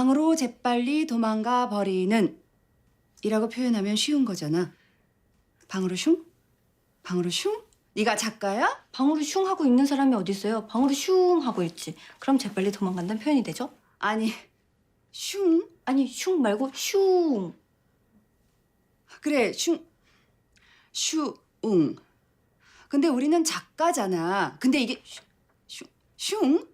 방으로 재빨리 도망가 버리는 이라고 표현하면 쉬운 거잖아. 방으로 슝? 방으로 슝? 네가 작가야? 방으로 슝 하고 있는 사람이 어디 있어요? 방으로 슝 하고 있지. 그럼 재빨리 도망간다는 표현이 되죠? 아니 슝? 아니 슝 말고 슝. 그래 슝 슈웅. 근데 우리는 작가잖아. 근데 이게 슝 슝?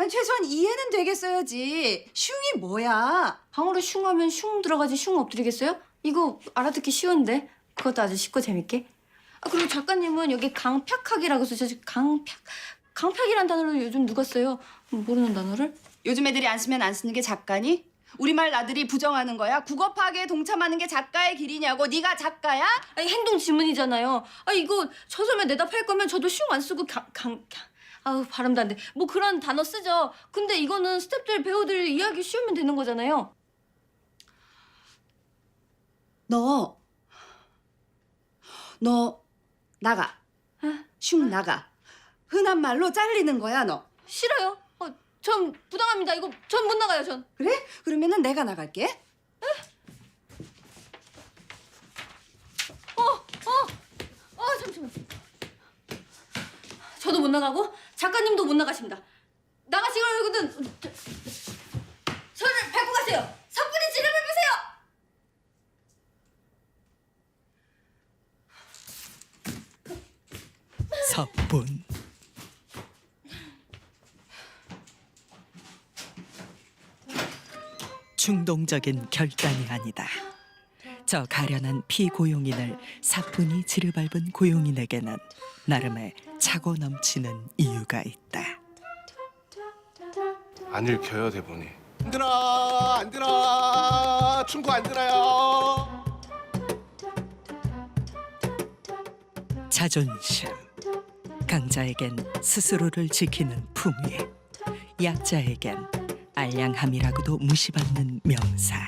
아니 최소한 이해는 되겠어야지. 슝이 뭐야? 방으로 슝 하면 슝 들어가지 슝 엎드리겠어요? 이거 알아듣기 쉬운데 그것도 아주 쉽고 재밌게. 아 그리고 작가님은 여기 강팍하기라고 쓰셔서 강팍 강팍이란 단어를 요즘 누가 써요? 모르는 단어를? 요즘 애들이 안 쓰면 안 쓰는 게 작가니? 우리말 나들이 부정하는 거야? 국어 파괴에 동참하는 게 작가의 길이냐고? 네가 작가야? 아니 행동 지문이잖아요. 아 이거 저서면 대답할 거면 저도 슝 안 쓰고 강, 강, 강 아우 발음도 안 돼. 뭐 그런 단어 쓰죠. 근데 이거는 스탭들 배우들 이해하기 쉬우면 되는 거잖아요. 너, 너 나가. 아. 슝 나가. 흔한 말로 잘리는 거야 너. 싫어요. 어, 전 부당합니다. 이거 전 못 나가요. 전. 그래? 그러면은 내가 나갈게. 어, 어, 어 잠시만. 저도 못 나가고 작가님도 못 나가십니다. 나가시거든. 저를 밟고 가세요. 사뿐히 지를 밟으세요. 서뿐 충동적인 결단이 아니다. 저 가련한 피고용인을 사뿐히 지르밟은 고용인에게는 나름의 차고 넘치는 이유가 있다. 안 읽혀요 대본이 안 들어 안 들어 충고 안 들어요 자존심. 강자에겐 스스로를 지키는 품위. 약자에겐 알량함이라고도 무시받는 명사.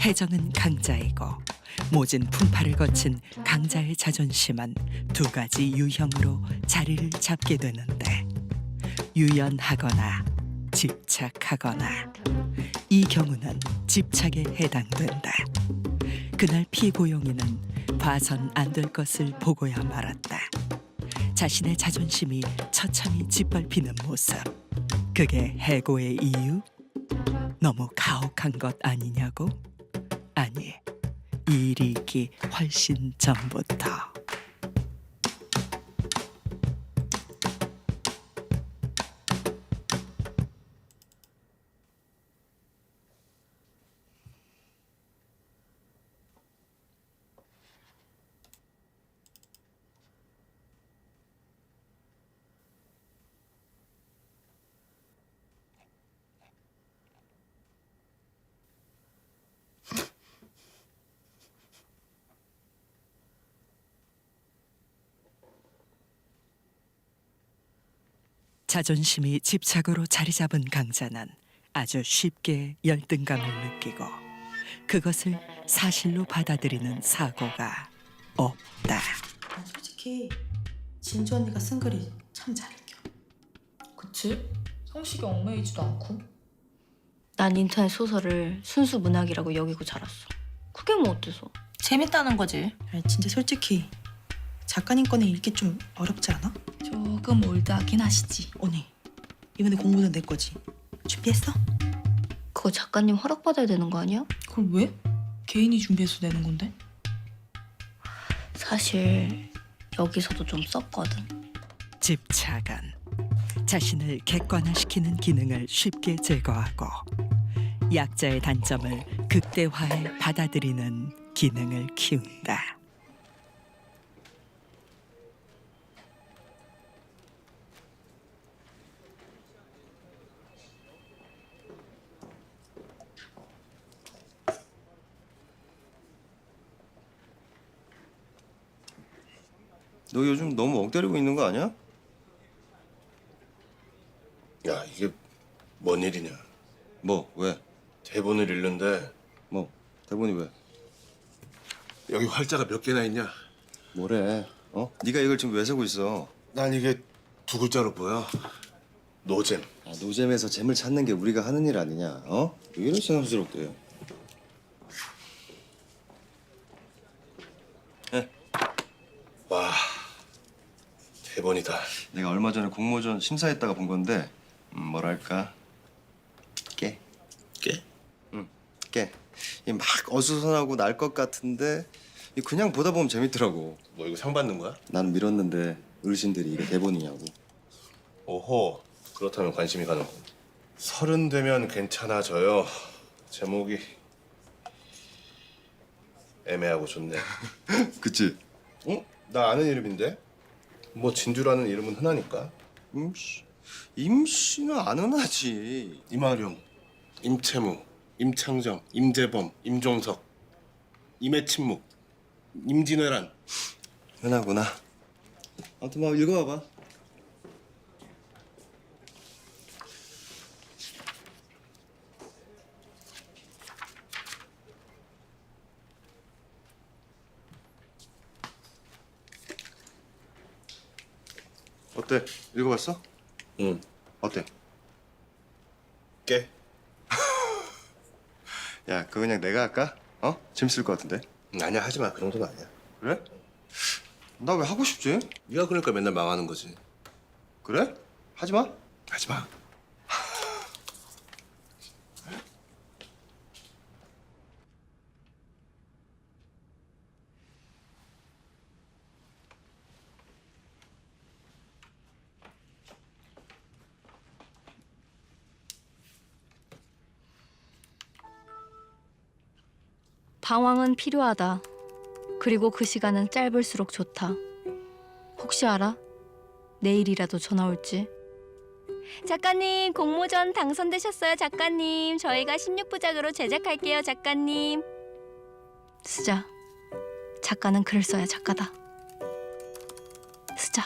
해정은 강자이고 모진 풍파를 거친 강자의 자존심은 두 가지 유형으로 자리를 잡게 되는데 유연하거나 집착하거나 이 경우는 집착에 해당된다. 그날 피고용인은 봐선 안 될 것을 보고야 말았다. 자신의 자존심이 처참히 짓밟히는 모습. 그게 해고의 이유? 너무 가혹한 것 아니냐고? 아니, 이 일이 있기 훨씬 전부터. 자존심이 집착으로 자리 잡은 강자는 아주 쉽게 열등감을 느끼고 그것을 사실로 받아들이는 사고가 없다. 난 솔직히 진주 언니가 쓴 글이 참 잘 읽혀. 그치? 형식이 얽매이지도 않고 난 인터넷 소설을 순수 문학이라고 여기고 자랐어. 그게 뭐 어때서? 재밌다는 거지. 아니, 진짜 솔직히 작가님 거는 읽기 좀 어렵지 않아? 조금 올드하긴 하시지 언니 이번에 공부는 내 거지. 준비했어? 그거 작가님 허락받아야 되는 거 아니야? 그걸 왜? 개인이 준비해서 내는 건데? 사실 여기서도 좀 썼거든. 집착은 자신을 객관화시키는 기능을 쉽게 제거하고 약자의 단점을 극대화해 받아들이는 기능을 키운다. 너 요즘 너무 엉때리고 있는 거 아니야? 야 이게 뭔 일이냐 뭐 왜? 대본을 읽는데 뭐 대본이 왜? 여기 활자가 몇 개나 있냐 뭐래? 어? 네가 이걸 지금 왜 세고 있어? 난 이게 두 글자로 보여 노잼. 야, 노잼에서 잼을 찾는 게 우리가 하는 일 아니냐? 어? 왜 이런 생각스럽대? 와 대본이다. 내가 얼마 전에 공모전 심사했다가 본 건데 음, 뭐랄까 깨, 깨? 응, 깨. 이막 어수선하고 날 것 같은데 이 그냥 보다 보면 재밌더라고. 뭐 이거 상 받는 거야? 나는 밀었는데 어르신들이 이게 대본이냐고. 오호 그렇다면 관심이 가는 군. 서른 되면 괜찮아져요. 제목이 애매하고 좋네. 그치? 어? 나 아는 이름인데? 뭐 진주라는 이름은 흔하니까. 임씨, 임씨는 안 흔하지. 이마룡, 임채무, 임창정, 임재범, 임종석, 임해친묵, 임진왜란. 흔하구나. 아무튼 뭐 읽어봐봐. 어때? 읽어봤어? 응. 어때? 깨. 야, 그거 그냥 내가 할까? 어? 재밌을 것 같은데. 아니야 하지 마. 그 정도는 아니야. 그래? 나 왜 하고 싶지? 네가 그러니까 맨날 망하는 거지. 그래? 하지 마. 하지 마. 방황은 필요하다. 그리고 그 시간은 짧을수록 좋다. 혹시 알아? 내일이라도 전화 올지. 작가님, 공모전 당선되셨어요, 작가님. 저희가 16부작으로 제작할게요, 작가님. 쓰자. 작가는 글을 써야 작가다. 쓰자.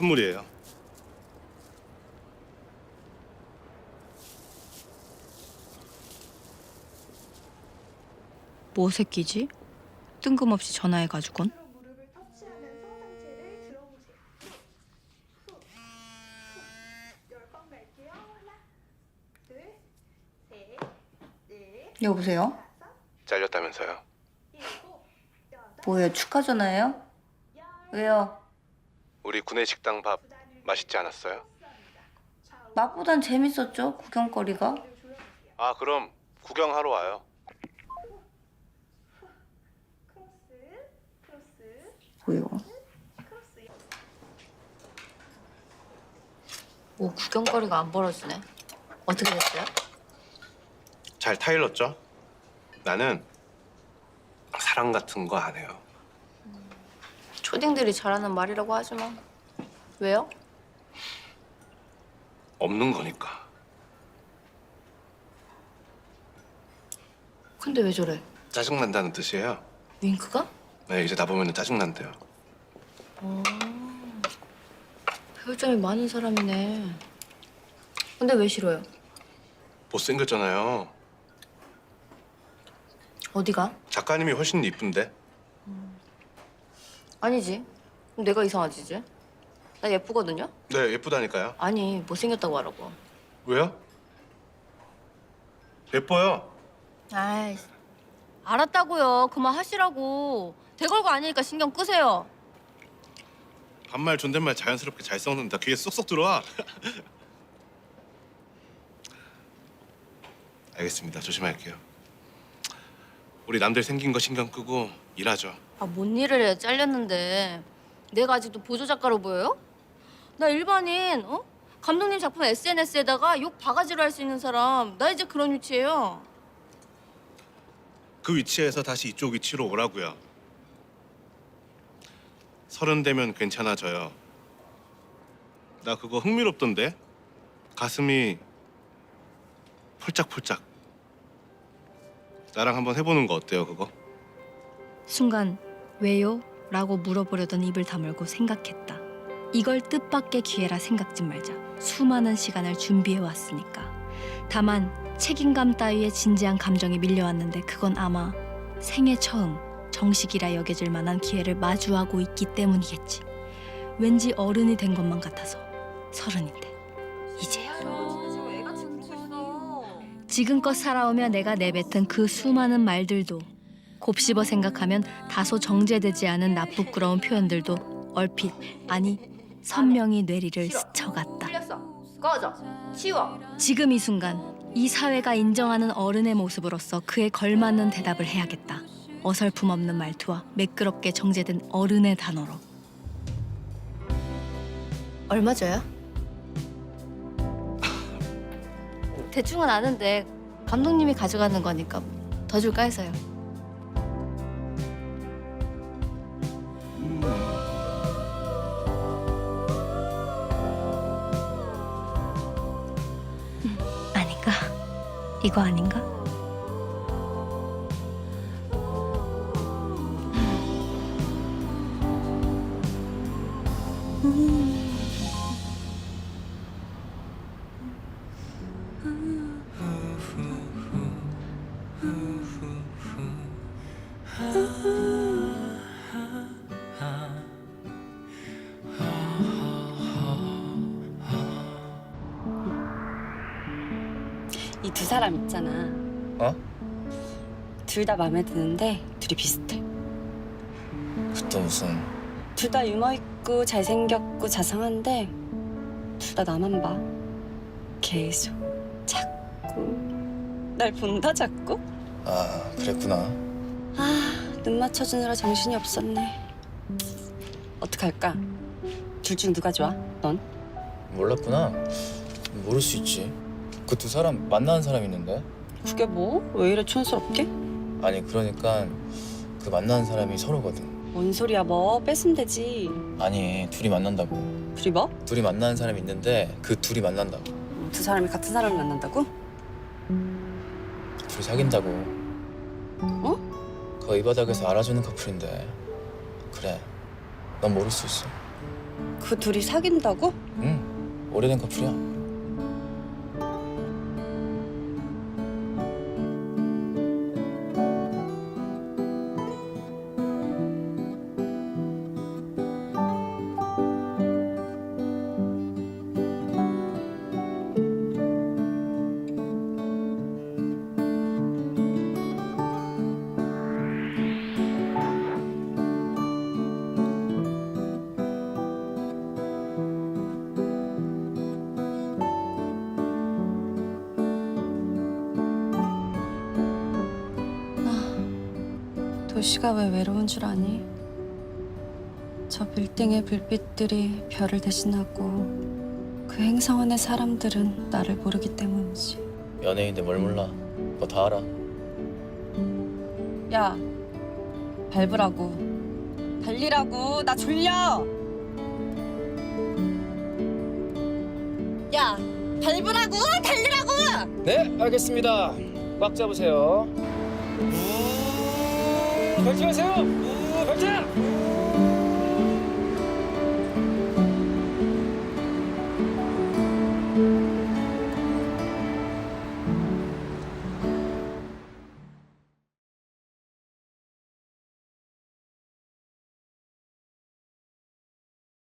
선물이에요. 뭐 새끼지? 뜬금없이 전화해가지곤. 여보세요? 잘렸다면서요. 뭐예요? 축하 전화예요? 왜요? 우리 구내 식당 밥 맛있지 않았어요? 맛보단 재밌었죠? 구경거리가. 아 그럼 구경하러 와요. 뭐요? 뭐 구경거리가 안 벌어지네. 어떻게 됐어요? 잘 타일렀죠? 나는 사랑 같은 거 안 해요. 초딩들이 잘하는 말이라고 하지만 왜요? 없는 거니까. 근데 왜 저래? 짜증 난다는 뜻이에요. 윙크가? 네 이제 나 보면 짜증 난대요. 배울 점이 많은 사람이네. 근데 왜 싫어요? 못생겼잖아요. 어디가? 작가님이 훨씬 이쁜데. 아니지. 내가 이상하지 이제? 나 예쁘거든요? 네 예쁘다니까요. 아니 못생겼다고 하라고. 왜요? 예뻐요. 아이 알았다고요. 그만 하시라고. 대걸고 아니니까 신경 끄세요. 반말 존댓말 자연스럽게 잘 섞는다. 귀에 쏙쏙 들어와. 알겠습니다. 조심할게요. 우리 남들 생긴 거 신경 끄고 일하죠. 아, 뭔 일을 해 잘렸는데 내가 아직도 보조 작가로 보여요? 나 일반인, 어? 감독님 작품 SNS에다가 욕 바가지로 할 수 있는 사람 나 이제 그런 위치예요. 그 위치에서 다시 이쪽 위치로 오라고요. 서른 되면 괜찮아져요. 나 그거 흥미롭던데? 가슴이 폴짝폴짝. 나랑 한번 해보는 거 어때요, 그거? 순간 왜요? 라고 물어보려던 입을 다물고 생각했다. 이걸 뜻밖의 기회라 생각지 말자. 수많은 시간을 준비해 왔으니까. 다만 책임감 따위의 진지한 감정이 밀려왔는데 그건 아마 생애 처음 정식이라 여겨질 만한 기회를 마주하고 있기 때문이겠지. 왠지 어른이 된 것만 같아서 서른인데 이제야. 지금껏 살아오며 내가 내뱉은 그 수많은 말들도 곱씹어 생각하면 다소 정제되지 않은 나쁘끄러운 표현들도 얼핏 아니 선명히 뇌리를 스쳐갔다. 꺼져. 치워. 지금 이 순간 이 사회가 인정하는 어른의 모습으로서 그에 걸맞는 대답을 해야겠다. 어설픔 없는 말투와 매끄럽게 정제된 어른의 단어로. 얼마 줘요? 대충은 아는데 감독님이 가져가는 거니까 더 줄까 해서요. 이거 아닌가? 이 사람 있잖아. 어? 둘 다 마음에 드는데 둘이 비슷해. 또 무슨 둘 다 유머 있고 잘생겼고 자상한데 둘 다 나만 봐. 계속 자꾸 날 본다 자꾸. 아 그랬구나 아, 눈 맞춰주느라 정신이 없었네. 어떡할까? 둘 중 누가 좋아? 넌? 몰랐구나 모를 수 있지 그 두 사람 만나는 사람 있는데 그게 뭐? 왜 이래 촌스럽게? 아니 그러니까 그 만나는 사람이 서로거든 뭔 소리야 뭐 뺏으면 되지. 아니 둘이 만난다고 둘이 뭐? 둘이 만나는 사람이 있는데 그 둘이 만난다고 두 사람이 같은 사람을 만난다고? 둘이 사귄다고 어? 거의 바닥에서 알아주는 커플인데 그래 넌 모를 수 있어 그 둘이 사귄다고? 응 오래된 커플이야 도시가 왜 외로운 줄 아니? 저 빌딩의 불빛들이 별을 대신하고 그 행성안의 사람들은 나를 모르기 때문이지. 연예인인데 뭘 몰라 너 다 알아 야, 밟으라고. 달리라고. 나 졸려. 야, 밟으라고. 달리라고. 네, 알겠습니다. 꽉 잡으세요. 우, 발전하세요.